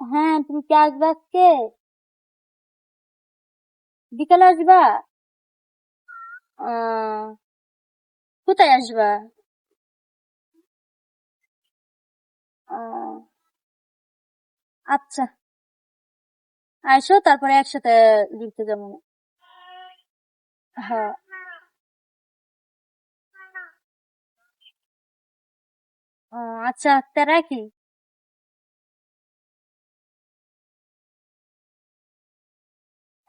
হ্যাঁ তুমি কি আসবা আজকে? বিকালে আসবা? কোথায় আসবা? আচ্ছা। আসো তারপরে একসাথে ঘুরতে যাব। হ্যাঁ। আচ্ছা তা রাখি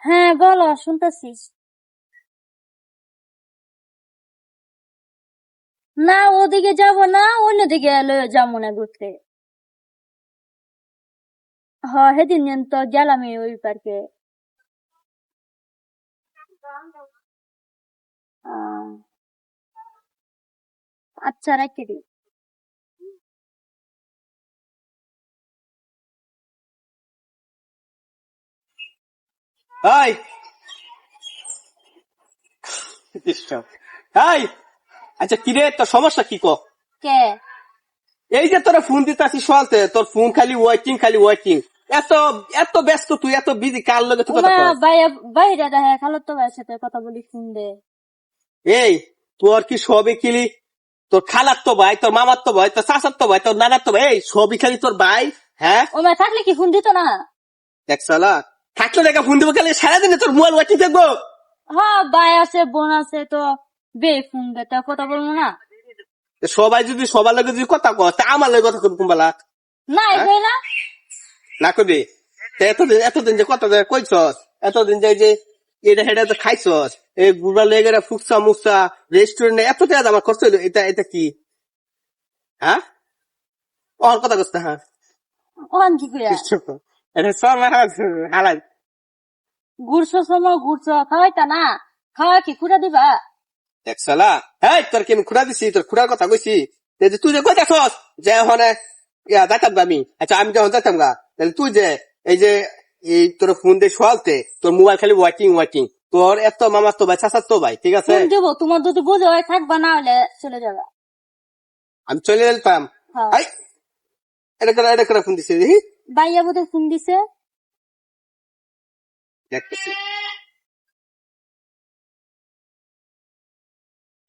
হ্যাঁ বলো, শুনতেছি। না, ওদিকে যাব না, অন্যদিকে যাব না ঘুরতে। হ, সেদিন তো গেলামই ওই পার্কে। আচ্ছা রাখি দি হাই আচ্ছা কিরে তোর সমস্যা কি কো? কে? এই যে তোরা ফোন দিতে আসিস সকালতে তোর ফোন খালি ওয়াইটিং খালি ওয়াইটিং এত এত ব্যস্ত তুই এত বিজি কার লগে তুই কথা কস? বাইরে বাইরে দেখে খালো তো ভাইয়ের সাথে কথা বলি ফোন দে। এই তোর কি সবই কিলি? তোর খালার তো ভাই তোর মামার তো ভাই তোর চাচার তো ভাই তোর নানার তো ভাই। এই সবই খালি তোর ভাই হ্যাঁ? ওমা থাকলে কি ফোন দিত না? দেখ সালা থাকলে দেখা ফোন দেবো খালি সারাদিনে তোর মোবাইল ওয়াইটিং থাকব। হ্যাঁ ভাই আছে বোন আছে তো বে ফোন দে তা কথা বলব না? সবাই যদি সবার লগে যদি কথা কস তা আমার লগে কথা কবি কুম্বালা। না এটাই না? না কবি এতদিন এতদিন যে কথা কইছস এতদিন যে যে এটা হেটা তো খাইছস এই গুড়া লেগে ফুকসা মুকসা রেস্টুরেন্টে এত টাকা আমার খরচ হইল এটা এটা কি? হ্যাঁ? ওর কথা কস হ্যাঁ। ওখান কি এটা সব হালাই। ঘুরছো সময় ঘুরছো খাওয়াইতা না? খাওয়া কি খুঁড়ে দিবা? দেখ সালা হ্যাঁ তোর কি আমি খুঁড়া দিছি? তোর খুঁড়ার কথা কইছি? তুই যে কই দেখছস যে ওখানে ইয়া যাইতাম আমি। আচ্ছা আমি যখন যাইতাম গা তাহলে তুই যে এই যে এই তোর ফোন দিয়ে শোয়ালতে তোর মোবাইল খালি ওয়াইটিং ওয়াইটিং। তোর এত মামার তো ভাই চাচার তো ভাই ঠিক আছে? দেবো তোমার যদি বুঝে হয় থাকবা না হলে চলে যাবা। আমি চলে যেতাম হ্যাঁ। এটা করে এটা করে ফোন দিছি বাইয়া বোধ ফোন দিছে। দেখতেছি।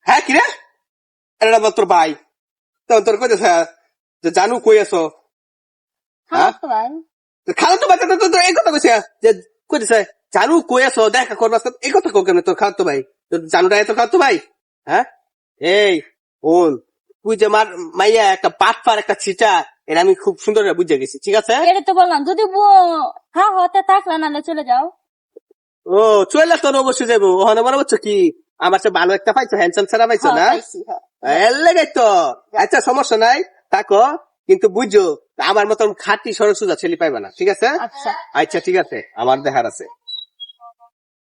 হ্যাঁ কিরে এটা তোর ভাই তো তোর কই যে জানু কই আছো? হ্যাঁ তো ভাই খালো তো তো তোর এই কথা কইছে। যে কই দিছে? জানু কই আছো? দেখা করবাস এই কথা কো কেন তোর খাও তো ভাই তোর জানুটা তোর খাও তো ভাই হ্যাঁ? এই বোন তুই যে মার মাইয়া একটা পাট পার একটা ছিটা এটা আমি খুব সুন্দর করে বুঝে গেছি ঠিক আছে? এটা তো বললাম যদি হ্যাঁ হতে থাকলে নাহলে চলে যাও। ও চলে তোর অবশ্যই যাব। ওখানে মনে হচ্ছে কি? আমার সে ভালো একটা পাইছো হ্যান্ডসাম ছাড়া পাইছো হ্যাঁ, না পাইছি, হ্যাঁ। লেগে তো। আচ্ছা সমস্যা নাই থাকো। কিন্তু বুঝো আমার মতন খাঁটি সরসুজা ছেলে পাইবে না ঠিক আছে? আচ্ছা। আচ্ছা ঠিক আছে আমার দেখার আছে।